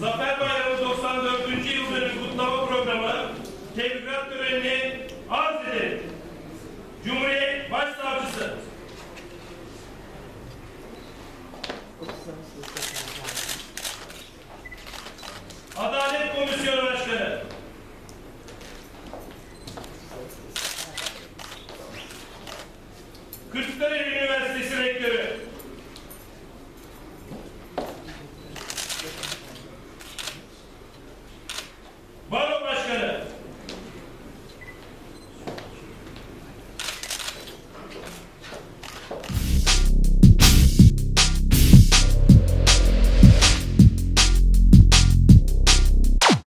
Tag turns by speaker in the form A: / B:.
A: Zafer Bayramı 94. yıl dönüm kutlama programı tebrikler törenini arz eder. Cumhuriyet Başsavcısı. Adalet Komisyonu Başkanı. Kırklareli But